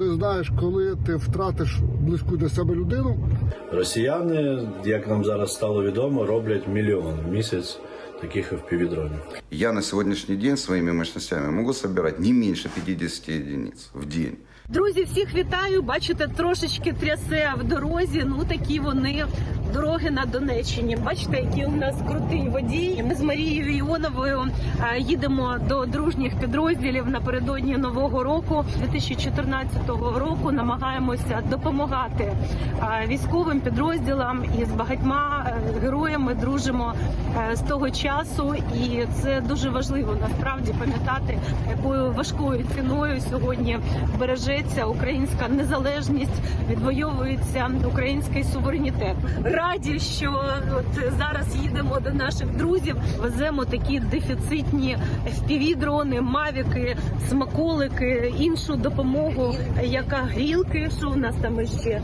Ти знаєш, коли ти втратиш близьку для себе людину, Росіяни, як нам зараз стало відомо, роблять мільйон в місяць таких FPV-дронів. Я на сьогоднішній день своїми мощностями можу збирати не менше 50 единиц в день. Друзі, всіх вітаю. Бачите, трошечки трясе в дорозі. Ну такі вони дороги на Донеччині. Бачите, який у нас крутий водій. Ми з Марією Іоновою е, їдемо до дружніх підрозділів напередодні нового року. 2014 року намагаємося допомагати е, військовим підрозділам і з багатьма е, героями дружимо з того часу. І це дуже важливо насправді пам'ятати, якою важкою ціною сьогодні бережеться українська незалежність, відвоюється український суверенітет. Раді, що от зараз їдемо до наших друзів, веземо такі дефіцитні FPV-дрони, мавіки, смаколики, іншу допомогу, яка грілки. Що у нас там іще?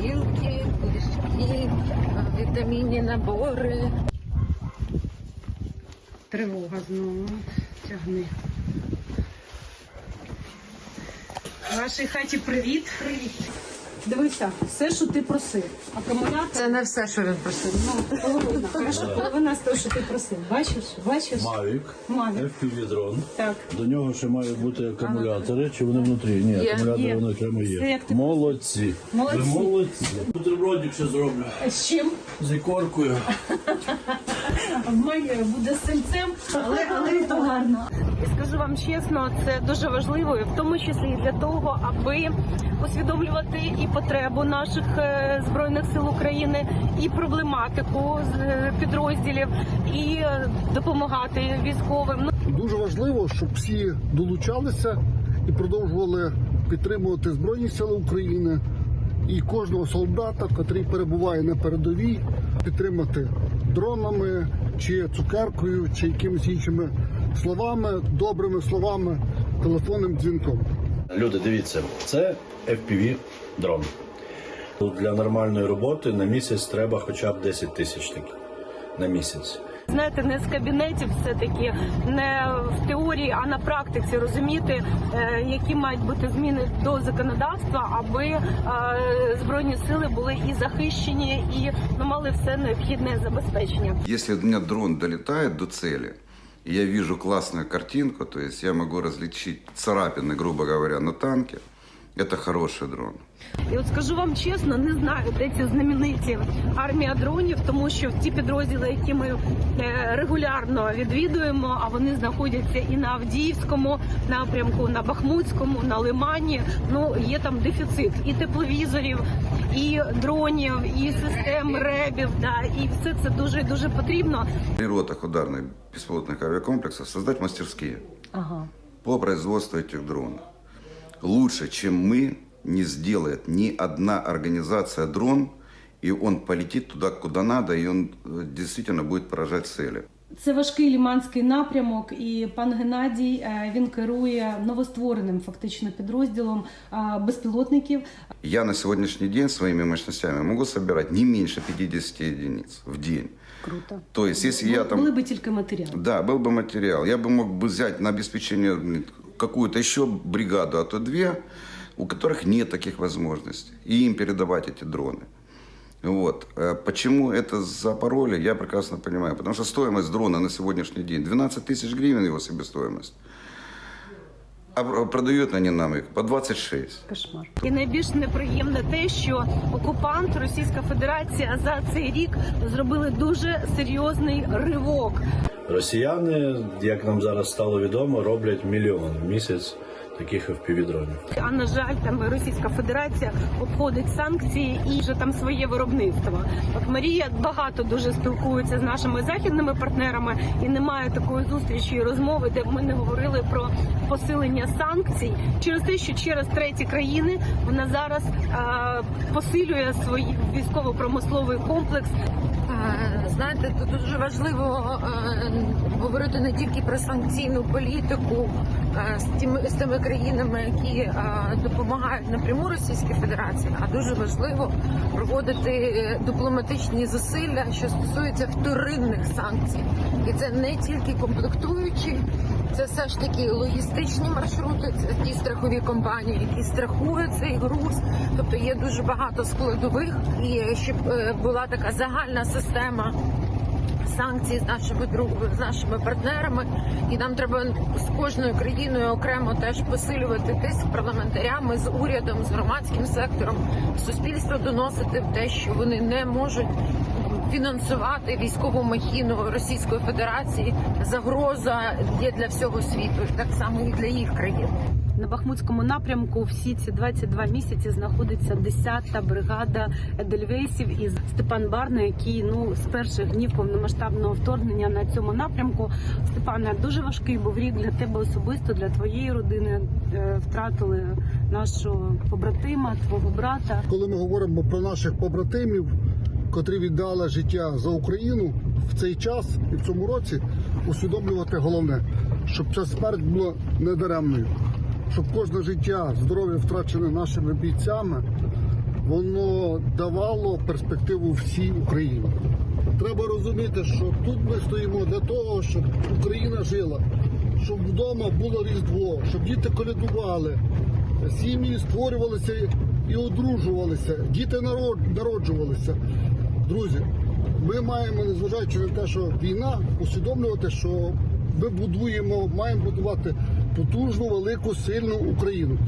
Гілки, пиріжки, вітамінні набори. Тривога знову тягни. Вашій хаті привіт. Привіт. Дивися, все, що ти просив. Акумулятор. Це не все, що він просив. Ну, половина. Хорошо, половина з того, що ти просив. Бачиш? Бачиш? Mavic. FPV-дрон. Так. До нього ще мають бути акумулятори, чи вони внутрі? Ні, акумулятори вони окремо Це є. як ти- Молодці. Молодці. Ви молодці. Бутербродик ще зроблю. А з чим? З ікоркою. В мене буде з синцем, але, але то гарно. І скажу вам чесно, це дуже важливо, і в тому числі і для того, аби усвідомлювати і потребу наших е, збройних сил України, і проблематику з е, підрозділів, і е, допомагати військовим. Ну, дуже важливо, щоб всі долучалися і продовжували підтримувати Збройні Сили України і кожного солдата, який перебуває на передовій, підтримати дронами чи цукеркою, чи якимись іншими словами, добрими словами, телефонним дзвінком. Люди, дивіться, це FPV-дрон. Для нормальної роботи на місяць треба хоча б 10 тисяч таких на місяць. Знаєте, не з кабінетів, все таки не в теорії, а на практиці розуміти, е, які мають бути зміни до законодавства, аби е, збройні сили були і захищені, і ну, мали все необхідне забезпечення. Если у меня дрон долетает до цели, и я вижу классную картинку, то есть я могу различить царапины, грубо говоря, на танке, это хороший дрон. І от скажу вам чесно, не знаю, де ці знамениті армія дронів, тому що ті підрозділи, які ми е, регулярно відвідуємо, а вони знаходяться і на Авдіївському напрямку, на Бахмутському, на Лимані. Ну є там дефіцит і тепловізорів, і дронів, і систем ребів. Да, і все це дуже і дуже потрібно. При ротах ударных беспилотных авиакомплексов создать мастерские Ага. по производству этих дронов. Лучше, чем мы, не сделает ни одна организация дрон, и он полетит туда, куда надо, и он э, действительно будет поражать цели. Це важкий ліманський напрямок, і пан Геннадій е, він керує новоствореним фактично підрозділом е, безпілотників. Я на сегодняшний день своими мощностями могу собирать не меньше 50 единиц в день. Круто. То есть, если я там... Були би тільки матеріали. Да, был бы материал. Я бы мог бы взять на обеспечение м, какую-то еще бригаду, а то две, у которых нет таких возможностей, и им передавать эти дроны. Вот. Э, Почему это запороли, я прекрасно понимаю. Потому что стоимость дрона на сегодняшний день 12 тысяч гривен его себестоимость. А продають вони они нам їх по 26. Кошмар. І найбільш неприємне те, що окупант Російська Федерація за цей рік зробили дуже серйозний ривок. Росіяни, як нам зараз стало відомо, роблять мільйон в місяць таких FPV-дронів. А на жаль, там Російська Федерація обходить санкції і вже там своє виробництво. От Марія багато дуже спілкується з нашими західними партнерами, і немає такої зустрічі і розмови, де б ми не говорили про посилення санкцій через те, що через треті країни вона зараз е, посилює свій військово-промисловий комплекс. Е, Знаєте, тут дуже важливо е, говорити не тільки про санкційну політику е, з тими з тими країнами, які допомагають напряму Російській Федерації, а дуже важливо проводити дипломатичні зусилля, що стосуються вторинних санкцій, і це не тільки комплектуючі, Це все ж таки логістичні маршрути, це ті страхові компанії, які страхують цей груз. Тобто є дуже багато складових, і щоб е, була така загальна система. Санкцій з нашими друг- з нашими партнерами, і нам треба з кожною країною окремо теж посилювати тиск парламентарями з урядом, з громадським сектором, суспільство доносити в те, що вони не можуть фінансувати військову махіну Російської Федерації. Загроза є для всього світу, так само і для їх країн. На Бахмутському напрямку всі ці 22 місяці знаходиться 10-та бригада Едельвейсів і Степан Барна, який ну з перших днів повномасштабного вторгнення на цьому напрямку. Степане, дуже важкий був рік для тебе особисто, для твоєї родини. Е, Втратили нашого побратима, твого брата. Коли ми говоримо про наших побратимів, котрі віддали життя за Україну в цей час і в цьому році, усвідомлювати головне, щоб ця смерть була недаремною, щоб кожне життя, здоров'я втрачене нашими бійцями, воно давало перспективу всій Україні. Треба розуміти, що тут ми стоїмо для того, щоб Україна жила, щоб вдома було різдво, щоб діти колядували, сім'ї створювалися і одружувалися, діти народжувалися. Друзі, ми маємо, незважаючи на те, що війна, усвідомлювати, що ми будуємо, маємо будувати потужну, велику, сильну Україну.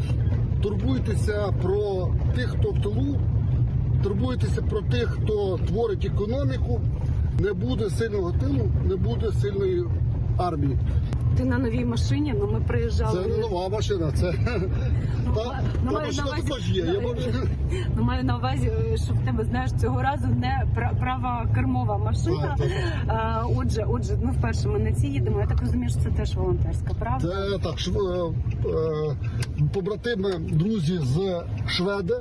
Турбуйтеся про тих, хто в тилу, турбуйтеся про тих, хто творить економіку. Не буде сильного тилу, не буде сильної армії. Ти на новій машині. Ну ми приїжджали. Це не нова машина, це та, ну, маю машина на увазі- також є. Я можу... Ну, маю на увазі, що в тебе знаєш цього разу не пра- права кермова машина. А, отже, отже, ну вперше ми на цій їдемо. Я так розумію, що це теж волонтерська, правда? Це так, шв- е, е, побратими, друзі з Шведи.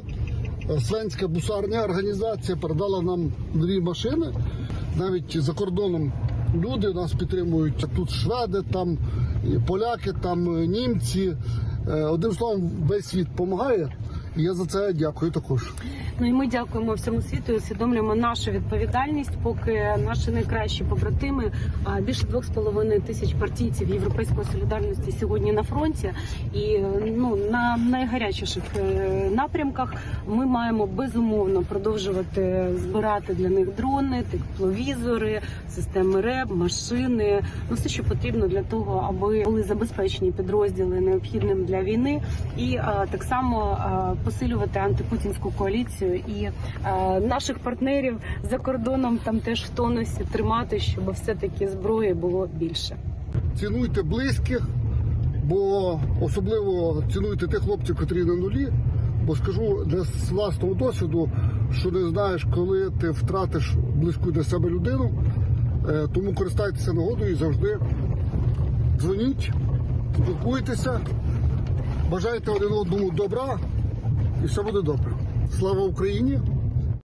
Свенська бусарня організація передала нам дві машини. Навіть за кордоном люди нас підтримують. Тут шведи, там поляки, там німці. Е, Одним словом, весь світ допомагає. Я за це дякую також. Ну і ми дякуємо всьому світу і усвідомлюємо нашу відповідальність, поки наші найкращі побратими, більше двох з половиною тисяч партійців Європейської солідарності сьогодні на фронті. І ну на найгарячіших е, напрямках ми маємо безумовно продовжувати збирати для них дрони, тепловізори, системи РЕБ, машини. Ну все, що потрібно для того, аби були забезпечені підрозділи необхідним для війни, і а, так само а, посилювати антипутінську коаліцію і а, наших партнерів за кордоном там теж в тонусі тримати, щоб все таки зброї було більше. цінуйте близьких, бо особливо цінуйте тих хлопців, котрі на нулі. Бо скажу для власного досвіду, що не знаєш, коли ти втратиш близьку для себе людину. Е, Тому користайтеся нагодою і завжди дзвоніть, спілкуйтеся, бажайте один одному добра, і все буде добре. Слава Україні!